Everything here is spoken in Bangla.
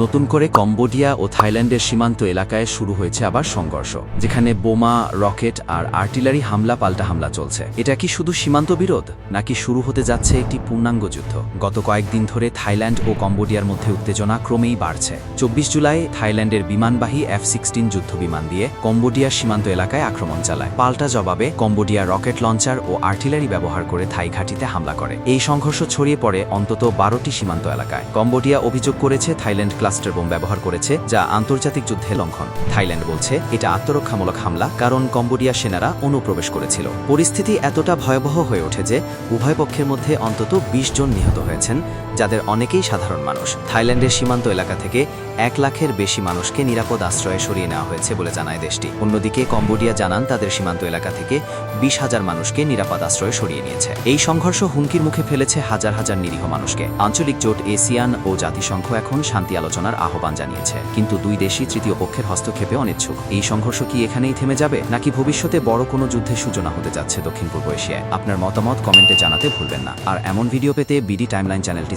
নতুন করে কম্বোডিয়া ও থাইল্যান্ডের সীমান্ত এলাকায় শুরু হয়েছে আবার সংঘর্ষ, যেখানে বোমা, রকেট আর আর্টিলারি হামলা পাল্টা হামলা চলছে। এটা কি শুধু সীমান্ত বিরোধ, নাকি শুরু হতে যাচ্ছে একটি পূর্ণাঙ্গ যুদ্ধ? গত কয়েকদিন ধরে থাইল্যান্ড ও কম্বোডিয়ার মধ্যে উত্তেজনা ক্রমেই বাড়ছে। চব্বিশ জুলাই থাইল্যান্ডের বিমানবাহী এফ সিক্সটিন যুদ্ধ বিমান দিয়ে কম্বোডিয়ার সীমান্ত এলাকায় আক্রমণ চালায়। পাল্টা জবাবে কম্বোডিয়া রকেট লঞ্চার ও আর্টিলারি ব্যবহার করে থাই ঘাঁটিতে হামলা করে। এই সংঘর্ষ ছড়িয়ে পড়ে অন্তত বারোটি সীমান্ত এলাকায়। কম্বোডিয়া অভিযোগ করেছে থাইল্যান্ড ক্লাস্টার বোম ব্যবহার করেছে, যা আন্তর্জাতিক যুদ্ধে লঙ্ঘন। থাইল্যান্ড বলছে, এটা আত্মরক্ষামূলক হামলা, কারণ কম্বোডিয়া সেনারা অনুপ্রবেশ করেছিল। পরিস্থিতি এতটা ভয়াবহ হয়ে ওঠে যে, উভয় পক্ষের মধ্যে অন্তত ২০ জন নিহত হয়েছেন। যাদের অনেকেই সাধারণ মানুষ। থাইল্যান্ডের সীমান্ত এলাকা থেকে এক লাখের বেশি মানুষকে নিরাপদ আশ্রয়ে সরিয়ে নেওয়া হয়েছে বলে জানায় দেশটি। অন্যদিকে কম্বোডিয়া জানান, তাদের সীমান্ত এলাকা থেকে বিশ হাজার মানুষকে নিরাপদ আশ্রয়ে সরিয়ে নিয়েছে। এই সংঘর্ষ হুমকির মুখে ফেলেছে হাজার হাজার নিরীহ মানুষকে। আঞ্চলিক জোট এসিয়ান ও জাতিসংঘ এখন শান্তি আলোচনার আহ্বান জানিয়েছে। কিন্তু দুই দেশই তৃতীয় পক্ষের হস্তক্ষেপে অনিচ্ছুক। এই সংঘর্ষ কি এখানেই থেমে যাবে, নাকি ভবিষ্যতে বড় কোনো যুদ্ধের সূচনা হতে যাচ্ছে দক্ষিণ পূর্ব এশিয়ায়? আপনার মতামত কমেন্টে জানাতে ভুলবেন না। আর এমন ভিডিও পেতে বিডি টাইমলাইন চ্যানেলটি